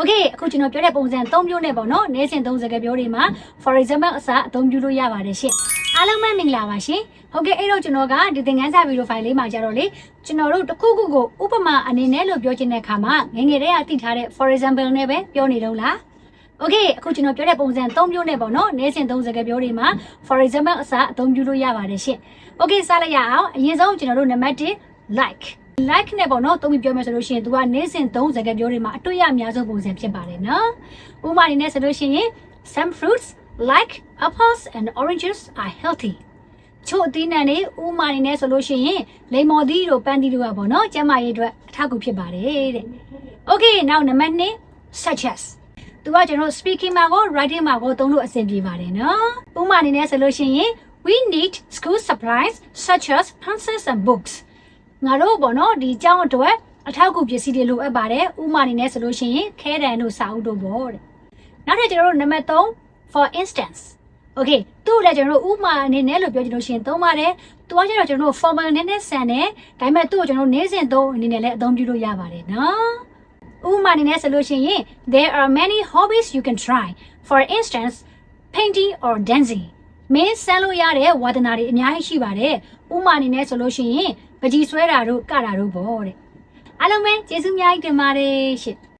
Okay အခုကျွန်တော်ပြောတဲ့ပုံစံ၃မျိုးနဲ့ပေါ့နော်နေစဉ်၃စကားပြောတွေမှာ for example အစားအသုံးပြုလို့ရပါတယ်ရှင့်အားလုံးပဲမင်္ဂလာပါရှင်ဟုတ်ကဲ့အဲ့တော့ကျွန်တော်ကဒီသင်ခန်းစာဗီဒီယိုဖိုင်လေးမှာကြတော့လေကျွန်တော်တို့တစ်ခုခုကိုဥပမာအနေနဲ့လို့ပြောချင်တဲ့အခါမှာငယ်ငယ်တည်းကသိထားတဲ့ for example နဲ့ပဲပြောနေတော့လား Okay အခုကျွန်တော်ပြောတဲ့ပုံစံ၃မျိုးနဲ့ပေါ့နော်နေစဉ်၃စကားပြောတွေမှာ for example အစားအသုံးပြုလို့ရပါတယ်ရှင့် Okay စလိုက်ရအောင်အရင်ဆုံးကျွန်တော်တို့နံပါတ်1 like like နဲ့ပေါ့နော်သုံးပြီးပြောမယ်ဆိုလို့ရှိရင် तू ကနေစဉ်သုံးစကားပြောတွေမှာအတွေ့အများဆုံးပုံစံဖြစ်ပါတယ်နော်ဥပမာအနေနဲ့ဆိုလို့ရှိရင် some fruits like apples and oranges are healthy ချို့အသီးနှံတွေဥမာအနေနဲ့ဆိုလို့ရှိရင်လိမ္မော်သီးတို့ပန်းသီးတို့ကပေါ့နော်ကျန်းမာရေးအတွက်အထောက်အကူဖြစ်ပါတယ်တဲ့ Okay now နံပါတ်2 such as သူကကျွန်တော် speaking မှာကို writing မှာကိုသုံးလို့အဆင်ပြေပါတယ်နော်ဥပမာအနေနဲ့ဆိုလို့ရှိရင် we need school supplies such as pencils and books ငါတို့ပေါ့နော်ဒီကျောင်းအတွက်အထောက်အကူပစ္စည်းတွေလိုအပ်ပါတယ်ဥပမာအနေနဲ့ဆိုလို့ရှိရင်ခဲတံတို့စာအုပ်တို့ပေါ့တဲ့နောက်ထပ်ကျွန်တော်တို့နံပါတ်3 for instance okay သူ့လည်းကျွန်တော်တို့ဥပမာအနေနဲ့လို့ပြောချင်လို့ရှိရင်သုံးပါတယ်သူကကျတော့ကျွန်တော်တို့ formal နည်းနည်းဆန်တယ်ဒါပေမဲ့သူ့ကိုကျွန်တော်တို့နေ့စဉ်သုံးအနေနဲ့လည်းအသုံးပြုလို့ရပါတယ်နော်ဥပမာအနေနဲ့ဆိုလို့ရှိရင် there are many hobbies you can try for instance painting or dancing မင်းဆန်းလို့ရတဲ့ဝါသနာတွေအများကြီးရှိပါတယ်ဥပမာအနေနဲ့ဆိုလို့ရှိရင်ပကြီးဆွဲတာတို့ကတာတို့ပေါ့တဲ့အားလုံးပဲကျေးဇူးအများကြီးတင်ပါတယ်ရှင့်